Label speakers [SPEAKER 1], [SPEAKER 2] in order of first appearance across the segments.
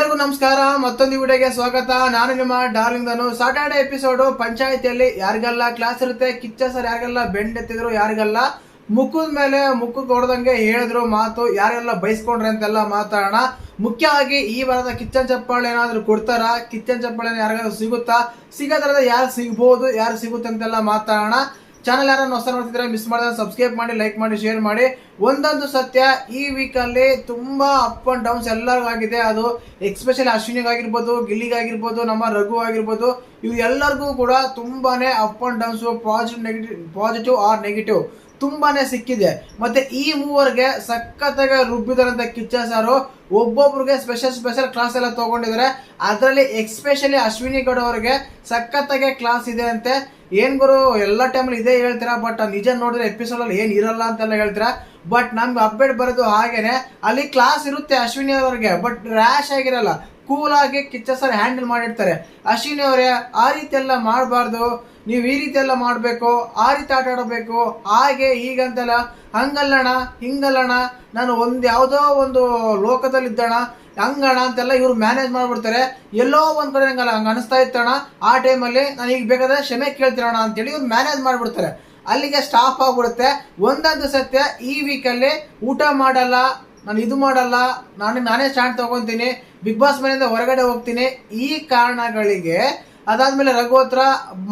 [SPEAKER 1] ಎಲ್ಲರಿಗೂ ನಮಸ್ಕಾರ, ಮತ್ತೊಂದು ವಿಡಿಯೋಗೆ ಸ್ವಾಗತ. ನಾನು ನಿಮ್ಮ ಡಾರ್ಲಿಂಗ್ ಧನು. ಸಾಟರ್ಡೆ ಎಪಿಸೋಡ್ ಪಂಚಾಯತಿಯಲ್ಲಿ ಯಾರಿಗೆಲ್ಲ ಕ್ಲಾಸ್ ಇರುತ್ತೆ. ಕಿಚ್ಚ ಸರ್ ಯಾರಿಗೆಲ್ಲ ಬೆಂಡ್ ಎತ್ತಿದ್ರು ಯಾರಿಗೆಲ್ಲ. ಮುಖದ ಮೇಲೆ ಮುಕ್ಕು ಕೊಡ್ದಂಗೆ ಹೇಳಿದ್ರು ಮಾತು, ಯಾರೆಲ್ಲ ಬೈಸ್ಕೊಂಡ್ರೆ ಅಂತೆಲ್ಲ ಮಾತಾಡೋಣ. ಮುಖ್ಯವಾಗಿ ಈ ವಾರದ ಕಿಚ್ಚನ್ ಚಪ್ಪಾಳೆ ಏನಾದ್ರು ಕೊಡ್ತಾರ? ಕಿಚನ್ ಚಪ್ಪಾಳೆ ಯಾರಿಗಾದ್ರೂ ಸಿಗುತ್ತಾ? ಸಿಗೋದ್ರದ ಯಾರು ಸಿಗ್ಬೋದು, ಯಾರು ಸಿಗುತ್ತೆ ಅಂತೆಲ್ಲ ಮಾತಾಡೋಣ. ಚಾನಲ್ ಯಾರು ಹೊಸ ನೋಡ್ತಿದ್ರೆ ಮಿಸ್ ಮಾಡಿದ್ರೆ ಸಬ್ಸ್ಕ್ರೈಬ್ ಮಾಡಿ ಲೈಕ್ ಮಾಡಿ ಶೇರ್ ಮಾಡಿ. ಒಂದೊಂದು ಸತ್ಯ ಈ ವೀಕಲ್ಲಿ ತುಂಬಾ ಅಪ್ ಅಂಡ್ ಡೌನ್ಸ್ ಎಲ್ಲರಿಗೂ ಆಗಿದೆ. ಅದು ಎಕ್ಸ್ಪೆಷಲಿ ಅಶ್ವಿನಿಗಾಗಿರ್ಬೋದು ಗಿಲ್ಲಿಗಾಗಿರ್ಬೋದು ನಮ್ಮ ರಘು ಆಗಿರ್ಬೋದು ಇವು ಎಲ್ಲರಿಗೂ ಕೂಡ ತುಂಬಾನೇ up and downs positive negative positive or negative ತುಂಬಾನೇ ಸಿಕ್ಕಿದೆ. ಮತ್ತೆ ಈ ಮೂವರಿಗೆ ಸಖತ್ತಾಗಿ ರುಬ್ಬಿದಾರಂತ ಕಿಚ್ಚ ಸಾರು. ಒಬ್ಬೊಬ್ರಿಗೆ ಸ್ಪೆಷಲ್ ಸ್ಪೆಷಲ್ ಕ್ಲಾಸ್ ಎಲ್ಲ ತಗೊಂಡಿದ್ದಾರೆ ಅದರಲ್ಲಿ ಎಕ್ಸ್ಪೆಷಲಿ ಅಶ್ವಿನಿ ಗೌಡ ಅವರಿಗೆ ಸಖತ್ತಾಗೆ ಕ್ಲಾಸ್ ಇದೆ ಅಂತೆ. ಏನ್ ಗುರು, ಎಲ್ಲ ಟೈಮಲ್ಲಿ ಇದೇ ಹೇಳ್ತೀರಾ? ಬಟ್ ನಿಜ ನೋಡಿದ್ರೆ ಎಪಿಸೋಡ್ ಅಲ್ಲಿ ಏನ್ ಇರಲ್ಲ ಅಂತೆಲ್ಲ ಹೇಳ್ತೀರಾ? ಬಟ್ ನಮ್ಗೆ ಅಪ್ಡೇಟ್ ಬರೋದು ಹಾಗೇನೆ. ಅಲ್ಲಿ ಕ್ಲಾಸ್ ಇರುತ್ತೆ ಅಶ್ವಿನಿ ಅವರಿಗೆ ಬಟ್ ರ್ಯಾಶ್ ಆಗಿರಲ್ಲ. ಕೂಲ್ ಆಗಿ ಕಿಚ್ಚ ಸರ್ ಹ್ಯಾಂಡಲ್ ಮಾಡಿರ್ತಾರೆ. ಅಶ್ವಿನಿ ಅವರೇ, ಆ ರೀತಿ ಎಲ್ಲ ಮಾಡಬಾರ್ದು. ನೀವು ಈ ರೀತಿ ಎಲ್ಲ ಮಾಡಬೇಕು, ಆ ರೀತಿ ಆಟ ಆಡಬೇಕು, ಹಾಗೆ ಈಗಂತೆಲ್ಲ ಹಂಗಲ್ಲಣ ಹಿಂಗಲ್ಲಣ ನಾನು ಒಂದು ಯಾವುದೋ ಒಂದು ಲೋಕದಲ್ಲಿದ್ದಣ ಹಂಗಣ ಅಂತೆಲ್ಲ ಇವರು ಮ್ಯಾನೇಜ್ ಮಾಡಿಬಿಡ್ತಾರೆ. ಎಲ್ಲೋ ಒಂದು ಕಡೆ ಹಂಗಲ್ಲ ಹಂಗೆ ಅನಿಸ್ತಾ ಇತ್ತಣ ಆ ಟೈಮಲ್ಲಿ ನಾನು ಈಗ ಬೇಕಾದ್ರೆ ಕ್ಷಮೆ ಕೇಳ್ತಿರೋಣ ಅಂತೇಳಿ ಇವ್ರು ಮ್ಯಾನೇಜ್ ಮಾಡಿಬಿಡ್ತಾರೆ. ಅಲ್ಲಿಗೆ ಸ್ಟಾಫ್ ಆಗಿಬಿಡುತ್ತೆ. ಒಂದೊಂದು ಸತ್ಯ ಈ ವೀಕಲ್ಲಿ ಊಟ ಮಾಡಲ್ಲ, ನಾನು ಇದು ಮಾಡಲ್ಲ, ನಾನು ನಾನೇ ಸ್ಟ್ಯಾಂಡ್ ತೊಗೊತೀನಿ ಬಿಗ್ ಬಾಸ್ ಮನೆಯಿಂದ ಹೊರಗಡೆ ಹೋಗ್ತೀನಿ. ಈ ಕಾರಣಗಳಿಗೆ ಅದಾದ್ಮೇಲೆ ರಘು ಹತ್ರ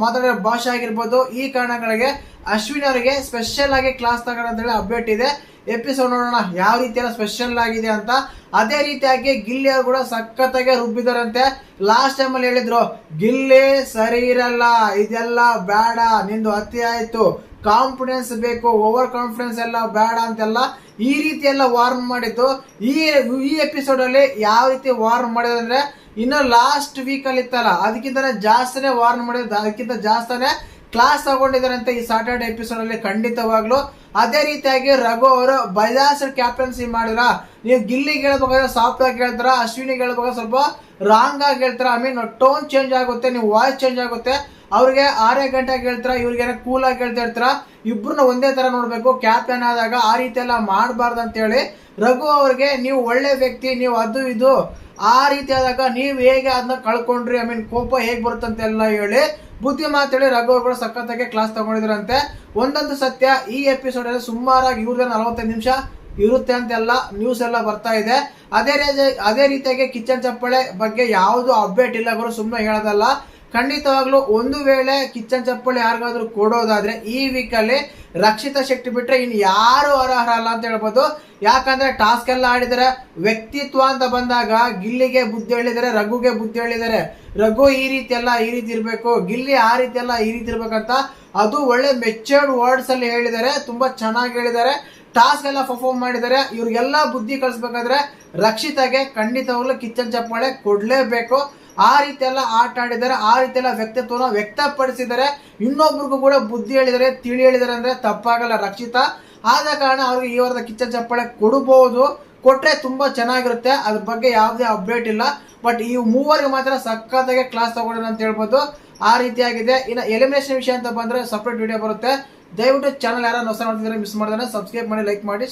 [SPEAKER 1] ಮಾತಾಡೋ ಭಾಷೆ ಆಗಿರ್ಬೋದು, ಈ ಕಾರಣಗಳಿಗೆ ಅಶ್ವಿನ್ ಅವರಿಗೆ ಸ್ಪೆಷಲ್ ಆಗಿ ಕ್ಲಾಸ್ ಹೇಳಿ ಅಪ್ಡೇಟ್ ಇದೆ. ಎಪಿಸೋಡ್ ನೋಡೋಣ. ಯಾವ ರೀತಿ ಎಲ್ಲ ಸ್ಪೆಷಲ್ ಆಗಿದೆ ಅಂತ ಅದೇ ರೀತಿಯಾಗಿ ಗಿಲ್ಲಿ ಕೂಡ ಸಖತ್ತಾಗೆ ರುಬ್ಬಿದಾರಂತೆ. ಲಾಸ್ಟ್ ಟೈಮ್ ಅಲ್ಲಿ ಹೇಳಿದ್ರು, ಗಿಲ್ಲಿ ಸರಿ ಇರಲ್ಲ, ಇದೆಲ್ಲ ಬೇಡ, ನಿಂದು ಅತಿ ಆಯ್ತು ಕಾನ್ಫಿಡೆನ್ಸ್ ಬೇಕು ಓವರ್ ಕಾನ್ಫಿಡೆನ್ಸ್ ಎಲ್ಲ ಬೇಡ ಅಂತೆಲ್ಲ ಈ ರೀತಿ ಎಲ್ಲ ವಾರ್ನ್ ಮಾಡಿದ್ದು ಈ ಈ ಎಪಿಸೋಡ್ ಅಲ್ಲಿ ಯಾವ ರೀತಿ ವಾರ್ನ್ ಮಾಡಿದ್ರೆ ಇನ್ನು ಲಾಸ್ಟ್ ವೀಕ್ ಅಲ್ಲಿ ಇತ್ತಲ್ಲ ಅದಕ್ಕಿಂತ ಜಾಸ್ತಿನೇ ವಾರ್ನ್ ಮಾಡಿದ್ರು ಅದಕ್ಕಿಂತ ಜಾಸ್ತಿನೇ ಕ್ಲಾಸ್ ತಗೊಂಡಿದ್ದಾರಂತೆ ಈ ಸಾಟರ್ಡೆ ಎಪಿಸೋಡ್ ಅಲ್ಲಿ ಖಂಡಿತವಾಗ್ಲು. ಅದೇ ರೀತಿಯಾಗಿ ರಘು ಅವರು ಬೈದಾಸ್ ಕ್ಯಾಪ್ಟನ್ಸಿ ಮಾಡಿದ್ರ ನೀವು ಗಿಲ್ಲಿಗೆ ಹೇಳ್ಬೇಕಾದ್ರೆ ಸಾಫ್ಟ್ ಆಗಿ ಹೇಳ್ತಾರ ಅಶ್ವಿನಿಗೆ ಹೇಳ್ಬೇಕಾದ್ರೆ ಸ್ವಲ್ಪ ರಾಂಗ್ ಆಗಿ ಹೇಳ್ತಾರ ಐ ಮೀನ್ ಟೋನ್ ಚೇಂಜ್ ಆಗುತ್ತೆ, ನೀವು ವಾಯ್ಸ್ ಚೇಂಜ್ ಆಗುತ್ತೆ. ಅವ್ರಿಗೆ ಆರೇ ಗಂಟೆಗೆ ಹೇಳ್ತಾರ, ಇವ್ರಿಗೆ ಕೂಲ್ ಆಗಿ ಹೇಳ್ತಾ ಇರ್ತಾರ ಇಬ್ಬರನ್ನ ಒಂದೇ ತರ ನೋಡ್ಬೇಕು. ಕ್ಯಾಪ್ಟನ್ ಆದಾಗ ಆ ರೀತಿ ಎಲ್ಲ ಮಾಡಬಾರ್ದು ಅಂತ ಹೇಳಿ ರಘು ಅವ್ರಿಗೆ ನೀವು ಒಳ್ಳೆ ವ್ಯಕ್ತಿ, ನೀವು ಅದು ಇದು, ಆ ರೀತಿ ಆದಾಗ ನೀವು ಹೇಗೆ ಅದನ್ನ ಕಳ್ಕೊಂಡ್ರಿ ಐ ಮೀನ್ ಕೋಪ ಹೇಗೆ ಬರುತ್ತಂತ ಎಲ್ಲ ಹೇಳಿ ಬುದ್ಧಿ ಮಾತೇಳಿ ರಘು ಅವರು ಸಖತ್ತಾಗಿ ಕ್ಲಾಸ್ ತಗೊಂಡಿದ್ರಂತೆ. ಒಂದೊಂದು ಸತ್ಯ ಈ ಎಪಿಸೋಡ್ ಅಲ್ಲಿ ಸುಮಾರಾಗಿ ಇವ್ರಿಗೆ ನಲವತ್ತೈದು ನಿಮಿಷ ಇರುತ್ತೆ ಅಂತೆಲ್ಲ ನ್ಯೂಸ್ ಎಲ್ಲ ಬರ್ತಾ ಇದೆ. ಅದೇ ರೀತಿ, ಅದೇ ರೀತಿಯಾಗಿ ಕಿಚನ್ ಚಪ್ಪಳೆ ಬಗ್ಗೆ ಯಾವುದು ಅಪ್ಡೇಟ್ ಇಲ್ಲ ಗುರು ಸುಮ್ಮನೆ ಹೇಳೋದಲ್ಲ. ಖಂಡಿತವಾಗ್ಲೂ ಒಂದು ವೇಳೆ ಕಿಚನ್ ಚಪ್ಪಳಿ ಯಾರಿಗಾದ್ರೂ ಕೊಡೋದಾದ್ರೆ ಈ ವೀಕಲ್ಲಿ ರಕ್ಷಿತಾ ಶೆಟ್ಟಿ ಬಿಟ್ರೆ ಇನ್ ಯಾರು ಅರ್ಹರ ಅಲ್ಲ ಅಂತ ಹೇಳ್ಬೋದು. ಯಾಕಂದ್ರೆ ಟಾಸ್ಕ್ ಎಲ್ಲ ಆಡಿದರೆ. ವ್ಯಕ್ತಿತ್ವ ಅಂತ ಬಂದಾಗ ಗಿಲ್ಲಿಗೆ ಬುದ್ಧಿ ಹೇಳಿದರೆ, ರಘುಗೆ ಬುದ್ಧಿ ಹೇಳಿದರೆ. ರಘು ಈ ರೀತಿ ಎಲ್ಲ, ಈ ರೀತಿ ಇರಬೇಕು. ಗಿಲ್ಲಿ ಆ ರೀತಿ ಎಲ್ಲ, ಈ ರೀತಿ ಇರ್ಬೇಕಂತ ಅದು ಒಳ್ಳೆ ಮೆಚ್ಚರ್ಡ್ ವರ್ಡ್ಸ್ ಅಲ್ಲಿ ಹೇಳಿದ್ದಾರೆ ತುಂಬಾ ಚೆನ್ನಾಗಿ ಹೇಳಿದ್ದಾರೆ ಟಾಸ್ಕ್ ಎಲ್ಲ ಪರ್ಫಾರ್ಮ್ ಮಾಡಿದ್ದಾರೆ ಇವ್ರಿಗೆಲ್ಲ ಬುದ್ಧಿ ಕಳಿಸ್ಬೇಕಾದ್ರೆ ರಕ್ಷಿತಾಗೆ ಖಂಡಿತವಾಗ್ಲೂ ಕಿಚನ್ ಚಪ್ಪಾಳೆ ಕೊಡ್ಲೇಬೇಕು. ಆ ರೀತಿ ಎಲ್ಲ ಆಟ ಆಡಿದ್ದಾರೆ, ಆ ರೀತಿ ಎಲ್ಲ ವ್ಯಕ್ತಿತ್ವನ ವ್ಯಕ್ತಪಡಿಸಿದ್ದಾರೆ. ಇನ್ನೊಬ್ರಿಗೂ ಕೂಡ ಬುದ್ಧಿ ಹೇಳಿದರೆ, ತಿಳಿ ಹೇಳಿದರೆ ಅಂದ್ರೆ ತಪ್ಪಾಗಲ್ಲ ರಕ್ಷಿತಾ. ಆದ ಕಾರಣ ಅವ್ರಿಗೆ ಈ ವಾರದ ಕಿಚ್ಚ ಚಪ್ಪಾಳೆ ಕೊಡಬಹುದು. ಕೊಟ್ರೆ ತುಂಬಾ ಚೆನ್ನಾಗಿರುತ್ತೆ. ಅದ್ರ ಬಗ್ಗೆ ಯಾವುದೇ ಅಪ್ಡೇಟ್ ಇಲ್ಲ. ಬಟ್ ಈ ಮೂವರಿಗೆ ಮಾತ್ರ ಸಖತ್ತಾಗಿ ಕ್ಲಾಸ್ ತಗೊಂಡಿದೆ ಅಂತ ಹೇಳ್ಬೋದು. ಆ ರೀತಿಯಾಗಿದೆ. ಇನ್ನು ಎಲಿಮಿನೇಷನ್ ವಿಷಯ ಅಂತ ಬಂದ್ರೆ ಸಪ್ರೇಟ್ ವಿಡಿಯೋ ಬರುತ್ತೆ. ದಯವಿಟ್ಟು ಚಾನಲ್ ಯಾರು ಹೊಸ ನೋಡ್ತಿದ್ರೆ ಮಿಸ್ ಮಾಡಿದ್ರೆ ಸಬ್ಸ್ಕ್ರೈಬ್ ಮಾಡಿ ಲೈಕ್ ಮಾಡಿ